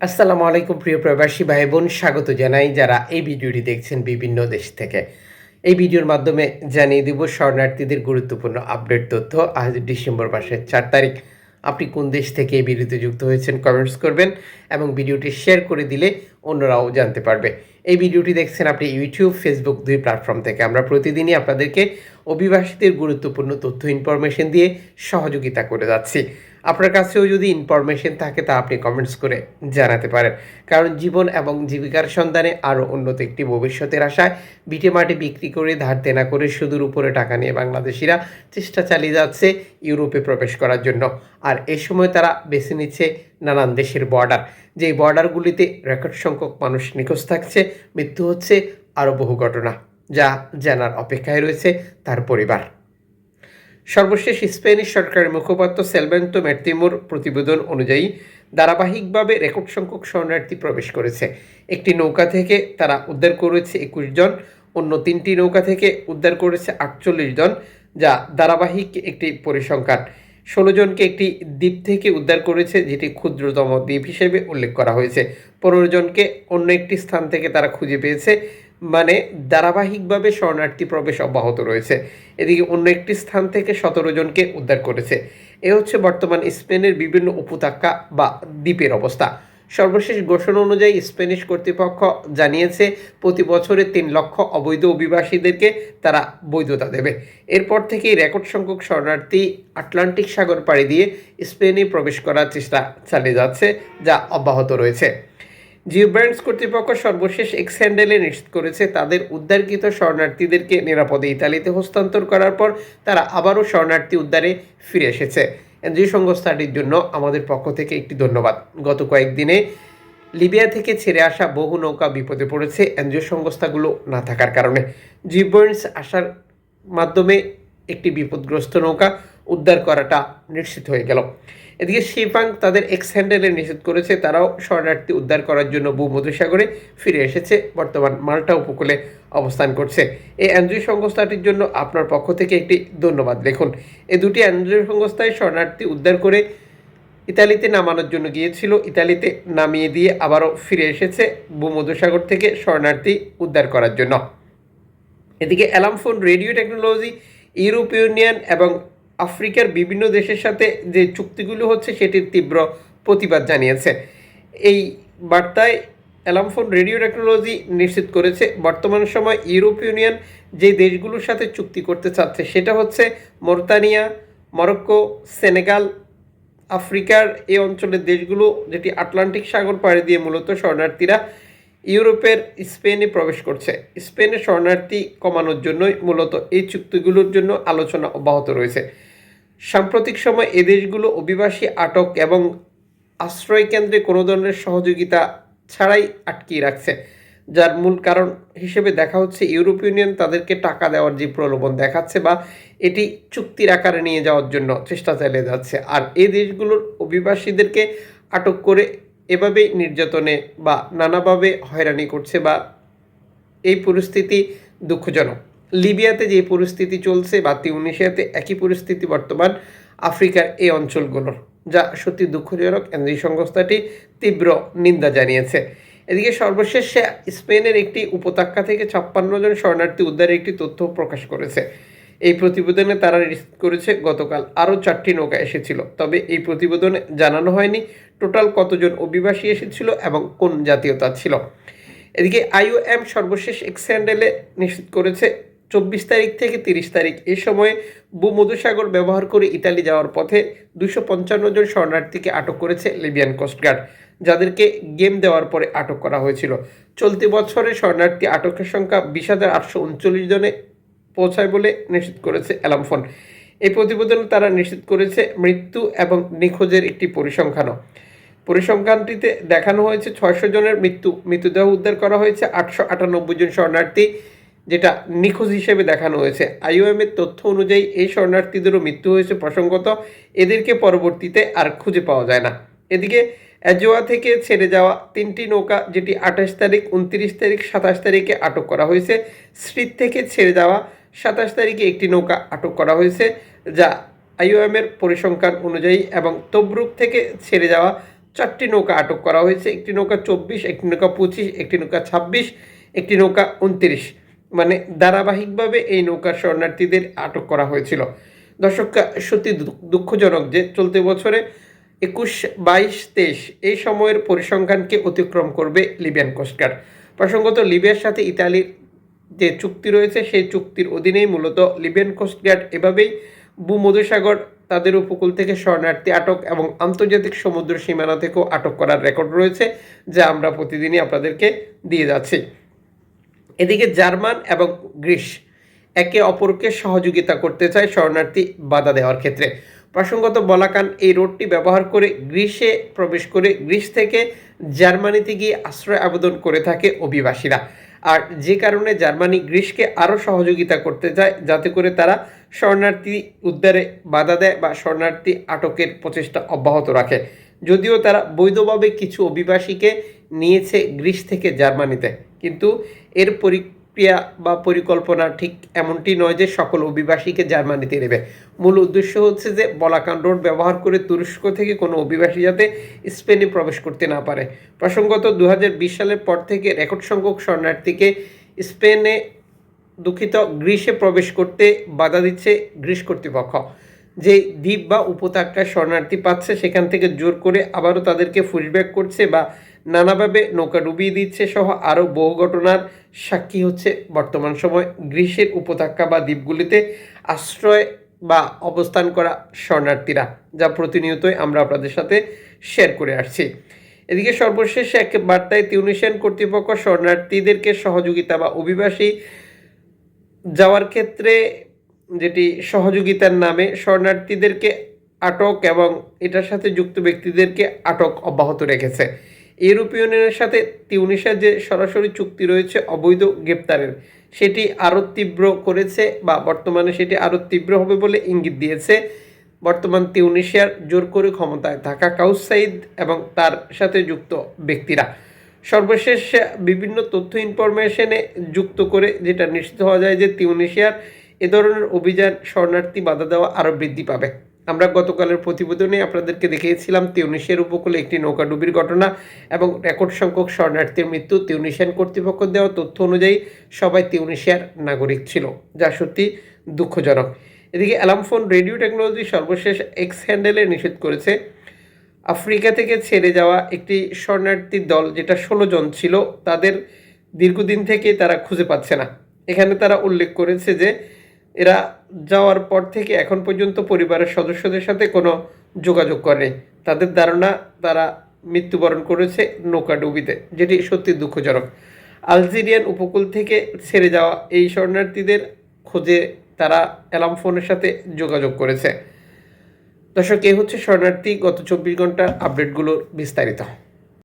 আসসালামু আলাইকুম, প্রিয় প্রবাসী ভাই বোন স্বাগত জানাই যারা এই ভিডিওটি দেখছেন বিভিন্ন দেশ থেকে। এই ভিডিওর মাধ্যমে জানিয়ে দিব, শরণার্থীদের গুরুত্বপূর্ণ আপডেট তথ্য। আজ ডিসেম্বর মাসের চার তারিখ। আপনি কোন দেশ থেকে এই ভিডিওতে যুক্ত হয়েছেন কমেন্টস করবেন এবং ভিডিওটি শেয়ার করে দিলে অন্যরাও জানতে পারবে। এই ভিডিওটি দেখছেন আপনি ইউটিউব, ফেসবুক দুই প্ল্যাটফর্ম থেকে। আমরা প্রতিদিনই আপনাদেরকে অভিবাসীদের গুরুত্বপূর্ণ তথ্য, ইনফরমেশন দিয়ে সহযোগিতা করে যাচ্ছি। আপনার কাছেও যদি ইনফরমেশন থাকে, তা আপনি কমেন্টস করে জানাতে পারেন। কারণ জীবন এবং জীবিকার সন্ধানে আরও উন্নত একটি ভবিষ্যতের আশায় বিটে মাটি বিক্রি করে, ধার দেনা করে সুদূর উপরে টাকা নিয়ে বাংলাদেশিরা চেষ্টা চালিয়ে যাচ্ছে ইউরোপে প্রবেশ করার জন্য। আর এ সময় তারা বেছে নিচ্ছে নানান দেশের বর্ডার যেই বর্ডারগুলিতে রেকর্ড সংখ্যক মানুষ নিখোঁজ থাকছে, মৃত্যু হচ্ছে আরও বহু ঘটনা যা জানার অপেক্ষায় রয়েছে তার পরিবার। সর্বশেষ স্পেনিশ সরকারের মুখপাত্র সেলভেন্তো মের্তিমোর প্রতিবেদন অনুযায়ী ধারাবাহিকভাবে রেকর্ড সংখ্যক শরণার্থী প্রবেশ করেছে। একটি নৌকা থেকে তারা উদ্ধার করেছে একুশ জন, অন্য তিনটি নৌকা থেকে উদ্ধার করেছে আটচল্লিশ জন, যা ধারাবাহিক একটি পরিসংখ্যান। ষোলো জনকে একটি দ্বীপ থেকে উদ্ধার করেছে, যেটি ক্ষুদ্রতম দ্বীপ হিসেবে উল্লেখ করা হয়েছে। পনেরো জনকে অন্য একটি স্থান থেকে তারা খুঁজে পেয়েছে মানে ধারাবাহিকভাবে শরণার্থী প্রবেশ অব্যাহত রয়েছে। এদিকে অন্য একটি স্থান থেকে সতেরো জনকে উদ্ধার করেছে। এ হচ্ছে বর্তমান স্পেনের বিভিন্ন উপত্যকা বা দ্বীপের অবস্থা। সর্বশেষ ঘোষণা অনুযায়ী স্প্যানিশ কর্তৃপক্ষ জানিয়েছে, প্রতি বছরে তিন লক্ষ অবৈধ অভিবাসীদেরকে তারা বৈধতা দেবে। এরপর থেকেই রেকর্ড সংখ্যক শরণার্থী আটলান্টিক সাগর পাড়ি দিয়ে স্পেনে প্রবেশ করার চেষ্টা চালিয়ে যাচ্ছে, যা অব্যাহত রয়েছে। জিও ব্র্যান্ডস কর্তৃপক্ষ সর্বশেষ এক্স হ্যান্ডেলে নিশ্চিত করেছে, তাদের উদ্ধারকৃত শরণার্থীদেরকে নিরাপদে ইতালিতে হস্তান্তর করার পর তারা আবারও শরণার্থী উদ্ধারে ফিরে এসেছে। এনজিও সংস্থাটির জন্য আমাদের পক্ষ থেকে একটি ধন্যবাদ। গত কয়েকদিনে লিবিয়া থেকে ছেড়ে আসা বহু নৌকা বিপদে পড়েছে এনজিও সংস্থাগুলো না থাকার কারণে। জিবয়েন্টস আসার মাধ্যমে একটি বিপদগ্রস্ত নৌকা উদ্ধার করাটা নিশ্চিত হয়ে গেল। এদিকে শিপাং তাদের এক্স হ্যান্ডেলে নিষেধ করেছে। তারাও শরণার্থী উদ্ধার করার জন্য ভূমধ্যসাগরে ফিরে এসেছে। বর্তমান মাল্টা উপকূলে অবস্থান করছে। এই এনজিও সংস্থাটির জন্য আপনার পক্ষ থেকে একটি ধন্যবাদ দেখুন এই দুটি এনজিও সংস্থায় শরণার্থী উদ্ধার করে ইতালিতে নামানোর জন্য গিয়েছিল। ইতালিতে নামিয়ে দিয়ে আবারও ফিরে এসেছে ভূমধ্যসাগর থেকে শরণার্থী উদ্ধার করার জন্য। এদিকে Alarm Phone radio technology, Europe union এবং আফ্রিকার বিভিন্ন দেশের সাথে যে চুক্তিগুলো হচ্ছে, সেটির তীব্র প্রতিবাদ জানিয়েছে। এই বার্তায় অ্যালামফোন রেডিও টেকনোলজি নিশ্চিত করেছে, বর্তমান সময় ইউরোপ ইউনিয়ন যে দেশগুলোর সাথে চুক্তি করতে চাচ্ছে, সেটা হচ্ছে মোরতানিয়া, মরক্কো, সেনেগাল, আফ্রিকার এই অঞ্চলের দেশগুলো, যেটি আটলান্টিক সাগর পাড়ি দিয়ে মূলত শরণার্থীরা ইউরোপের স্পেনে প্রবেশ করছে। স্পেনে শরণার্থী কমানোর জন্যই মূলত এই চুক্তিগুলোর জন্য আলোচনা অব্যাহত রয়েছে। সাম্প্রতিক সময় এ দেশগুলো অভিবাসী, আটক এবং আশ্রয় কেন্দ্রে কোনো ধরনের সহযোগিতা ছাড়াই আটকিয়ে রাখছে। যার মূল কারণ হিসেবে দেখা হচ্ছে ইউরোপ ইউনিয়ন তাদেরকে টাকা দেওয়ার যে প্রলোভন দেখাচ্ছে বা এটি চুক্তির আকারে নিয়ে যাওয়ার জন্য চেষ্টা চালিয়ে যাচ্ছে। আর এই দেশগুলোর অভিবাসীদেরকে আটক করে এভাবেই নির্যাতনে বা নানাভাবে হয়রানি করছে বা এই পরিস্থিতি দুঃখজনক। লিবিয়াতে যে পরিস্থিতি চলছে বা তিউনিশিয়াতে একই পরিস্থিতি বর্তমান আফ্রিকার এই অঞ্চলগুলোর, যা সত্যি দুঃখজনক এই সংস্থাটি তীব্র নিন্দা জানিয়েছে। এদিকে সর্বশেষ স্পেনের একটি উপত্যকা থেকে ছাপ্পান্ন জন শরণার্থী উদ্ধারের একটি তথ্য প্রকাশ করেছে। এই প্রতিবেদনে তারা করেছে, গতকাল আরও চারটি নৌকা এসেছিল, তবে এই প্রতিবেদনে জানানো হয়নি টোটাল কতজন অভিবাসী এসেছিল এবং কোন জাতীয়তা ছিল। এদিকে আইওএম সর্বশেষ এক্স হ্যান্ডেলে নিশ্চিত করেছে চব্বিশ তারিখ থেকে তিরিশ তারিখ। এ সময়ে ভূমধুসাগর ব্যবহার করে ইতালি যাওয়ার পথে দুশো পঞ্চান্ন জন শরণার্থীকে আটক করেছে লিবিয়ান কোস্টগার্ড যাদেরকে গেম দেওয়ার পরে আটক করা হয়েছিল। চলতি বছরে শরণার্থী আটকের সংখ্যা বিশ হাজার আটশো উনচল্লিশ জনে পৌঁছায় বলে নিশ্চিত করেছে অ্যালামফোন এই প্রতিবেদনে তারা নিশ্চিত করেছে মৃত্যু এবং নিখোঁজের একটি পরিসংখ্যানও। পরিসংখ্যানটিতে দেখানো হয়েছে ছয়শো জনের মৃত্যু। মৃতদেহ উদ্ধার করা হয়েছে আটশো আটানব্বই জন শরণার্থী। যেটা নিখোঁজ হিসেবে দেখানো হয়েছে। আইওএমের তথ্য অনুযায়ী এই শরণার্থীদেরও মৃত্যু হয়েছে প্রসঙ্গত এদেরকে পরবর্তীতে আর খুঁজে পাওয়া যায় না। এদিকে অ্যাজোয়া থেকে ছেড়ে যাওয়া তিনটি নৌকা, যেটি আঠাশ তারিখ, উনত্রিশ তারিখ, সাতাশ তারিখে আটক করা হয়েছে। স্ট্রিট থেকে ছেড়ে যাওয়া সাতাশ তারিখে একটি নৌকা আটক করা হয়েছে, যা আইওএমের পরিসংখ্যান অনুযায়ী এবং তবরুক থেকে ছেড়ে যাওয়া চারটি নৌকা আটক করা হয়েছে। একটি নৌকা চব্বিশ, একটি নৌকা পঁচিশ, একটি নৌকা ছাব্বিশ, একটি নৌকা উনত্রিশ। মানে ধারাবাহিকভাবে এই নৌকার শরণার্থীদের আটক করা হয়েছিল। দর্শক, সত্যি দুঃখজনক যে চলতি বছরে একুশ, বাইশ, তেইশ এই সময়ের পরিসংখ্যানকে অতিক্রম করবে লিবিয়ান কোস্টগার্ড প্রসঙ্গত, লিবিয়ার সাথে ইতালির যে চুক্তি রয়েছে, সেই চুক্তির অধীনেই মূলত লিবিয়ান কোস্টগার্ড এভাবেই ভূমধ্যসাগর তাদের উপকূল থেকে শরণার্থী আটক এবং আন্তর্জাতিক সমুদ্র সীমানা থেকেও আটক করার রেকর্ড রয়েছে, যা আমরা প্রতিদিনই আপনাদেরকে দিয়ে যাচ্ছি। এদিকে জার্মান এবং গ্রিস একে অপরকে সহযোগিতা করতে চায় শরণার্থী বাধা দেওয়ার ক্ষেত্রে। প্রসঙ্গত বলাকান, এই রোডটি ব্যবহার করে গ্রিসে প্রবেশ করে গ্রিস থেকে জার্মানিতে গিয়ে আশ্রয় আবেদন করে থাকে অভিবাসীরা। আর যে কারণে জার্মানি গ্রিসকে আরও সহযোগিতা করতে চায়, যাতে করে তারা শরণার্থী উদ্ধারে বাধা দেয় বা শরণার্থী আটকের প্রচেষ্টা অব্যাহত রাখে। যদিও তারা বৈধভাবে কিছু অভিবাসীকে নিয়েছে গ্রিস থেকে জার্মানিতে। কিন্তু এর পরিক্রিয়া বা পরিকল্পনা ঠিক এমনটি নয় যে সকল অভিবাসীকে জার্মানিতে নেবে। মূল উদ্দেশ্য হচ্ছে যে বলাকান রোড ব্যবহার করে তুরস্ক থেকে কোনো অভিবাসী যাতে স্পেনে প্রবেশ করতে না পারে। প্রসঙ্গত দু হাজার বিশ সালের পর থেকে রেকর্ড সংখ্যক শরণার্থীকে স্পেনে দুঃখিত গ্রিসে প্রবেশ করতে বাধা দিচ্ছে গ্রিস কর্তৃপক্ষ। যে দ্বীপ বা উপত্যকায় শরণার্থী পাচ্ছে, সেখান থেকে জোর করে আবারও তাদেরকে পুশব্যাক করছে বা নানাভাবে নৌকা ডুবিয়ে দিচ্ছে সহ আরও বহু ঘটনার সাক্ষী হচ্ছে বর্তমান সময় গ্রীষ্মের উপত্যকা বা দ্বীপগুলিতে আশ্রয় বা অবস্থান করা শরণার্থীরা, যা প্রতিনিয়তই আমরা আপনাদের সাথে শেয়ার করে আসছি। এদিকে সর্বশেষ এক বার্তায় তিউনিশিয়ান কর্তৃপক্ষ শরণার্থীদেরকে সহযোগিতা বা অভিবাসী যাওয়ার ক্ষেত্রে যেটি সহযোগিতার নামে শরণার্থীদেরকে আটক এবং এটার সাথে যুক্ত ব্যক্তিদেরকে আটক অব্যাহত রেখেছে। ইউরোপীয় ইউনিয়নের সাথে তিউনিশার যে সরাসরি চুক্তি রয়েছে, অবৈধ গ্রেপ্তারের, সেটি আরও তীব্র করেছে বা বর্তমানে সেটি আরও তীব্র হবে বলে ইঙ্গিত দিয়েছে। বর্তমান তিউনিশিয়ার জোর করে ক্ষমতায় থাকা কাউস সাইদ এবং তার সাথে যুক্ত ব্যক্তিরা। সর্বশেষ বিভিন্ন তথ্য ইনফরমেশনে যুক্ত করে যেটা নিশ্চিত হওয়া যায় যে তিউনিশিয়ার এ ধরনের অভিযান শরণার্থী বাধা দেওয়া আরও বৃদ্ধি পাবে। আমরা গতকালের প্রতিবেদনে আপনাদেরকে দেখিয়েছিলাম তিউনিশিয়ার উপকূলে একটি নৌকাডুবির ঘটনা এবং রেকর্ড সংখ্যক শরণার্থীর মৃত্যু তিউনিশিয়ান কর্তৃপক্ষ দেওয়া তথ্য অনুযায়ী সবাই তিউনিশিয়ার নাগরিক ছিল, যা সত্যি দুঃখজনক। এদিকে অ্যালামফোন রেডিও টেকনোলজি সর্বশেষ এক্স হ্যান্ডেলে নিষেধ করেছে। আফ্রিকা থেকে ছেড়ে যাওয়া একটি শরণার্থী দল যেটা ষোলো জন ছিল, তাদের দীর্ঘদিন থেকে তারা খুঁজে পাচ্ছে না। এখানে তারা উল্লেখ করেছে যে এরা যাওয়ার পর থেকে এখন পর্যন্ত পরিবারের সদস্যদের সাথে কোনো যোগাযোগ করে তাদের ধারণা, তারা মৃত্যুবরণ করেছে নৌকা ডুবিতে যেটি সত্যি দুঃখজনক। আলজেরিয়ান উপকূল থেকে ছেড়ে যাওয়া এই শরণার্থীদের খোঁজে তারা অ্যালার্ম ফোনের সাথে যোগাযোগ করেছে। দর্শক, এই হচ্ছে শরণার্থী। গত চব্বিশ ঘণ্টার আপডেটগুলোর বিস্তারিত।